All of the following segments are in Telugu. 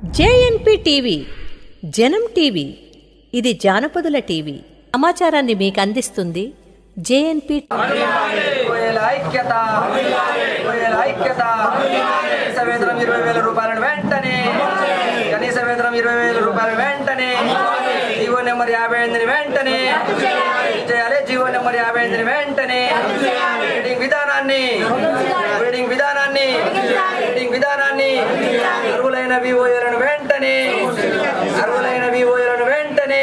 జేఎన్పి టీవీ జనం టీవీ ఇది జానపదుల టీవీ. సమాచారాన్ని మీకు అందిస్తుంది జేఎన్పి ఐక్యత కోయల వేతనం ఇరవై వేల రూపాయలను వెంటనే కనీస వేతనం ఇరవై వేల రూపాయలు వెంటనే జీవో నెంబర్ యాభై ఎనిమిది వెంటనే చేయాలి. జీవో నెంబర్ యాభై ఎనిమిది వెంటనే రీడింగ్ విధానాన్ని రీడింగ్ విధానాన్ని రీడింగ్ విధానాన్ని అర్హులైన విఓఏలను వెంటనే అర్హులైన విఓఏలను వెంటనే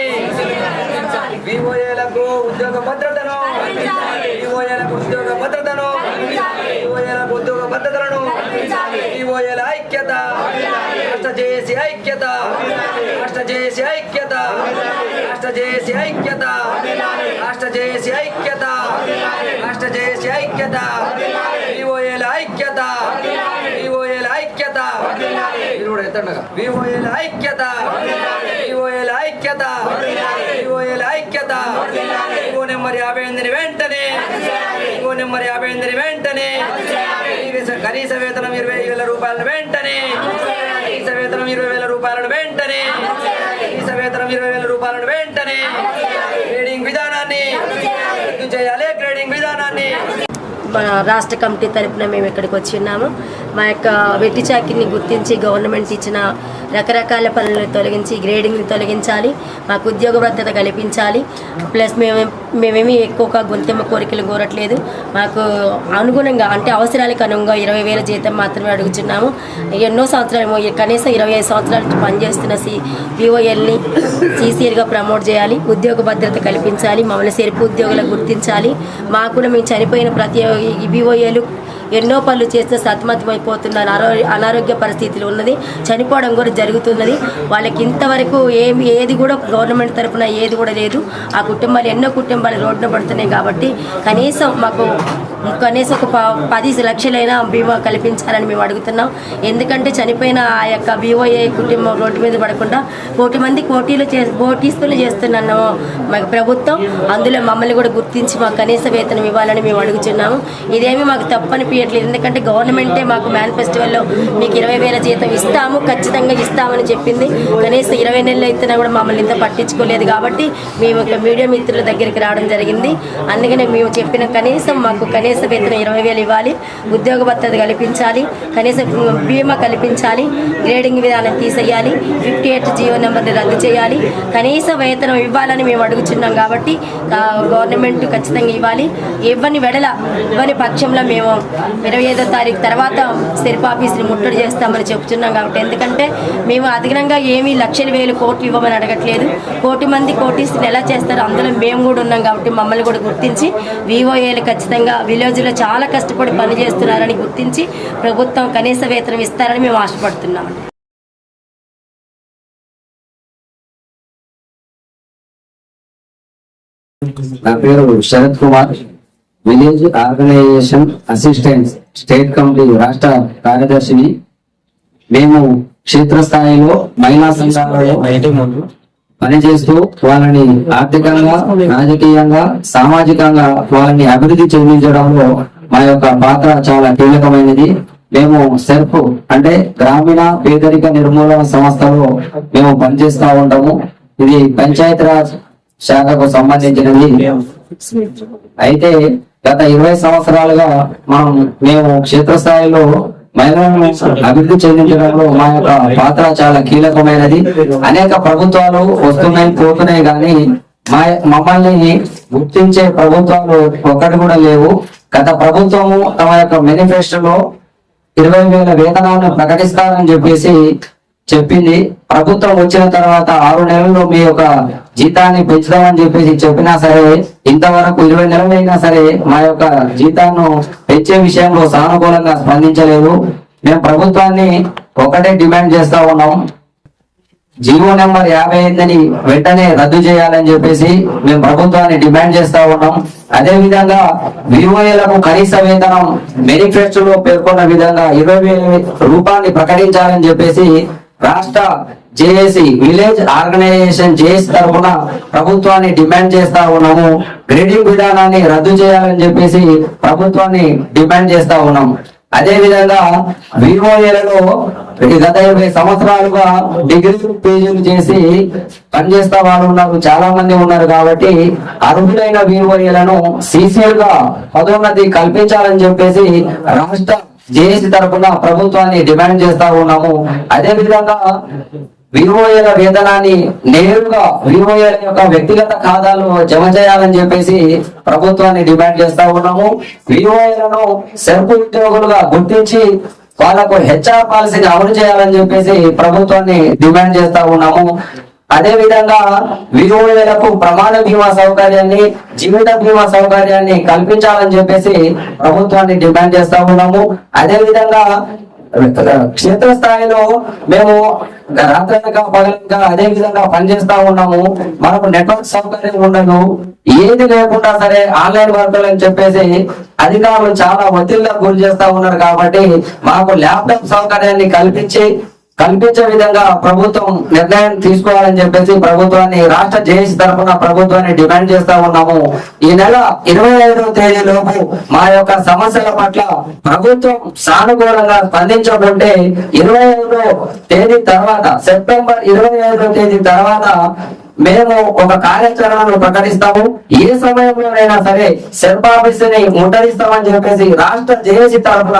విఓఏలకు ఉద్యోగ భద్రతను విఓఏలకు ఉద్యోగ భద్రతను విఓఏలకు ఉద్యోగ భద్రతలను విఓఏల ఐక్యత రాష్ట్ర జేఏసీ ఐక్యత రాష్ట్ర జేఏసీ ఐక్యత రాష్ట్ర జేఏసీ ఐక్యత రాష్ట్ర జేఏసీ ఐక్యత రాష్ట్ర జేఏసీ ఐక్యత విఓఏల ఐక్యత విఓఏల ఐక్యత ఎత్తండగా విఓఏల ఐక్యత. విఓఏల ఐక్యత. విఓఏల ఐక్యత. వివో నెంబర్ యాభై ఎనిమిది వెంటనే. వివో నెంబర్ యాభై ఎనిమిది వెంటనే. కనీస- వేతనం ఇరవై వేల రూపాయలను వెంటనే. కనీస వేతనం ఇరవై వేల రూపాయలను వెంటనే. కనీస వేతనం ఇరవై వేల రూపాయలను వెంటనే. గ్రేడింగ్ విధానాన్ని. రద్దు చేయాలి గ్రేడింగ్ విధానాన్ని. మన రాష్ట్ర కమిటీ తరపున మేము ఇక్కడికి వచ్చి ఉన్నాము మా యొక్క వెట్టి చాకిరిని గుర్తించి గవర్నమెంట్ ఇచ్చిన రకరకాల పనులను తొలగించి గ్రేడింగ్ని తొలగించాలి మాకు ఉద్యోగ భద్రత కల్పించాలి. ప్లస్ మేము మేమేమి ఎక్కువగా గొంతెమ్మ కోరికలు కోరట్లేదు. మాకు అనుగుణంగా అంటే అవసరాలకు అనుగుణంగా ఇరవై వేల జీతం మాత్రమే అడుగుతున్నాము ఎన్నో సంవత్సరాలు కనీసం ఇరవై ఐదు సంవత్సరాలు పనిచేస్తున్న సి విఓఎల్ని సీసీఎల్గా ప్రమోట్ చేయాలి ఉద్యోగ భద్రత కల్పించాలి మమ్మల్ని సెరుపు ఉద్యోగులకు గుర్తించాలి. మాకు కూడా మేము చనిపోయిన ప్రతి విఓఏలు ఎన్నో పనులు చేస్తే సతమతమైపోతున్నారు అనారోగ్య పరిస్థితులు ఉన్నది. చనిపోవడం కూడా జరుగుతున్నది. వాళ్ళకి ఇంతవరకు ఏమి ఏది కూడా గవర్నమెంట్ తరపున ఏది కూడా లేదు. ఆ కుటుంబాలు ఎన్నో కుటుంబాలు రోడ్డున పడుతున్నాయి కాబట్టి కనీసం మాకు కనీసం ఒక ప- పది లక్షలైనా బీమా కల్పించాలని మేము అడుగుతున్నాం. ఎందుకంటే చనిపోయిన ఆ యొక్క బీఓఏ కుటుంబం రోడ్డు మీద పడకుండా కోటి మంది కోటీలు చే కోటీస్తులు చేస్తున్నాను మాకు ప్రభుత్వం. అందులో మమ్మల్ని కూడా గుర్తించి మాకు కనీస వేతనం ఇవ్వాలని మేము అడుగుతున్నాము ఇదేమి మాకు తప్పని తప్పనిపించట్లేదు ఎందుకంటే గవర్నమెంటే మాకు మేనిఫెస్టోలో మీకు ఇరవై వేల జీతం ఇస్తాము ఖచ్చితంగా ఇస్తామని చెప్పింది. కనీసం ఇరవై నెలలు అయితేనే కూడా మమ్మల్ని ఇంత పట్టించుకోలేదు కాబట్టి మేము ఒక మీడియా మిత్రుల దగ్గరికి రావడం జరిగింది. అందుకనే మేము చెప్పిన కనీసం మాకు కనీస వేతనం ఇరవై వేలు ఇవ్వాలి ఉద్యోగ భద్రత కల్పించాలి కనీసం బీమా కల్పించాలి గ్రేడింగ్ విధానం తీసేయాలి ఫిఫ్టీ ఎయిట్ జియో నెంబర్ని రద్దు చేయాలి. కనీస వేతనం ఇవ్వాలని మేము అడుగుతున్నాం కాబట్టి గవర్నమెంట్ ఖచ్చితంగా ఇవ్వాలి. ఇవ్వని వెడల ఇవ్వని పక్షంలో మేము ఇరవై ఐదో తారీఖు తర్వాత సెల్ఫ్ ఆఫీస్ని ముట్టడి చేస్తామని చెప్తున్నాం కాబట్టి ఎందుకంటే మేము అధికంగా ఏమీ లక్షల వేలు కోట్లు ఇవ్వమని అడగట్లేదు. కోటి మంది కోటీసులు ఎలా చేస్తారో అందులో మేము కూడా ఉన్నాం కాబట్టి మమ్మల్ని కూడా గుర్తించి వివోఏలు ఖచ్చితంగా విలేజ్లో చాలా కష్టపడి పని చేస్తున్నారని గుర్తించి ప్రభుత్వం కనీస వేతనం ఇస్తారని మేము ఆశపడుతున్నామండి నా పేరు Sharath Kumar. Village organisation assistant state committee రాష్ట్ర కార్యదర్శిని మేము క్షేత్రస్థాయిలో మహిళా సంఘాలలో పనిచేస్తూ వాళ్ళని ఆర్థికంగా రాజకీయంగా సామాజికంగా వాళ్ళని అభివృద్ధి చెందించడంలో మా యొక్క పాత్ర చాలా కీలకమైనది. మేము సెల్ఫ్ అంటే గ్రామీణ పేదరిక నిర్మూలన సంస్థలో మేము పనిచేస్తూ ఉంటాము. ఇది పంచాయతీరాజ్ శాఖకు సంబంధించినది. అయితే గత ఇరవై సంవత్సరాలుగా మనం మేము క్షేత్రస్థాయిలో మహిళలను అభివృద్ధి చెందించడంలో మా యొక్క పాత్ర చాలా కీలకమైనది. అనేక ప్రభుత్వాలు వస్తున్నాయి పోతున్నాయి కానీ మా మమ్మల్ని గుర్తించే ప్రభుత్వాలు ఒక్కటి కూడా లేవు. గత ప్రభుత్వము తమ యొక్క మేనిఫెస్టోలో ఇరవై వేల వేతనాలను ప్రకటిస్తారని చెప్పేసి చెప్పింది. ప్రభుత్వం వచ్చిన తర్వాత ఆరు నెలల్లో మీ యొక్క జీతాన్ని పెంచుదామని చెప్పేసి చెప్పినా సరే ఇంతవరకు ఇరవై నెలలైనా సరే మా యొక్క జీతాన్ని పెంచే విషయంలో సానుకూలంగా స్పందించలేదు. మేము ప్రభుత్వాన్ని ఒకటే డిమాండ్ చేస్తా ఉన్నాం. జీవో నెంబర్ యాభై ఎనిమిదిని వెంటనే రద్దు చేయాలని చెప్పేసి మేము ప్రభుత్వాన్ని డిమాండ్ చేస్తా ఉన్నాం. అదే విధంగా వివోఏలకు కనీస వేతనం మేనిఫెస్టోలో పేర్కొన్న విధంగా ఇరవై వేల ప్రకటించాలని చెప్పేసి రాష్ట్ర జేఏసీ విలేజ్ ఆర్గనైజేషన్ జేఎస్ తరఫున ప్రభుత్వాన్ని డిమాండ్ చేస్తా ఉన్నాము. గ్రేడింగ్ విధానాన్ని రద్దు చేయాలని చెప్పేసి ప్రభుత్వాన్ని డిమాండ్ చేస్తా ఉన్నాము అదే విధంగా వివోఏలలో గత ఇరవై సంవత్సరాలుగా డిగ్రీ పేజీలు చేసి పనిచేస్తా వాళ్ళు ఉన్నారు చాలా మంది ఉన్నారు కాబట్టి అర్హులైన వివోఏలను సీసీఎల్గా పదోన్నతి కల్పించాలని చెప్పేసి రాష్ట్ర జేఏసీ తరఫున ప్రభుత్వాన్ని డిమాండ్ చేస్తా ఉన్నాము. అదే విధంగా వివోఏల వేతనాన్ని నేరుగా వివోఏల యొక్క వ్యక్తిగత ఖాతాలో జమ చేయాలని చెప్పేసి ప్రభుత్వాన్ని డిమాండ్ చేస్తా ఉన్నాము. వివోఏలను సెల్ఫ్ ఉద్యోగులుగా గుర్తించి వాళ్ళకు హెచ్ఆర్ పాలసీని అమలు చేయాలని చెప్పేసి ప్రభుత్వాన్ని డిమాండ్ చేస్తా ఉన్నాము. అదే విధంగా విలువలకు ప్రమాణ బీమా సౌకర్యాన్ని జీవిత బీమా సౌకర్యాన్ని కల్పించాలని చెప్పేసి ప్రభుత్వాన్ని డిమాండ్ చేస్తా ఉన్నాము. అదే విధంగా క్షేత్రస్థాయిలో మేము రాత్రనక పగలంగా అదే విధంగా పనిచేస్తా ఉన్నాము. మనకు నెట్వర్క్ సౌకర్యం ఉండదు ఏది లేకుండా సరే ఆన్లైన్ వర్కులు అని చెప్పేసి అధికారులు చాలా ఒత్తిళ్ళకు గురి చేస్తా ఉన్నారు కాబట్టి మాకు ల్యాప్టాప్ సౌకర్యాన్ని కల్పించి కల్పించే విధంగా ప్రభుత్వం నిర్ణయం తీసుకోవాలని చెప్పేసి ప్రభుత్వాన్ని రాష్ట్ర జేఏసీ తరఫున ప్రభుత్వాన్ని డిమాండ్ చేస్తా ఉన్నాము. ఈ నెల ఇరవై ఐదవ తేదీ లోపు మా యొక్క సమస్యల పట్ల ప్రభుత్వం సానుకూలంగా స్పందించకుంటే ఇరవై ఐదో తేదీ తర్వాత సెప్టెంబర్ ఇరవై ఐదో తేదీ తర్వాత మేము ఒక కార్యాచరణను ప్రకటిస్తాము. ఏ సమయంలోనైనా సరే సెల్ఫ్ ఆఫీస్ని ముట్టడిస్తామని చెప్పేసి రాష్ట్ర జేఏసీ తరఫున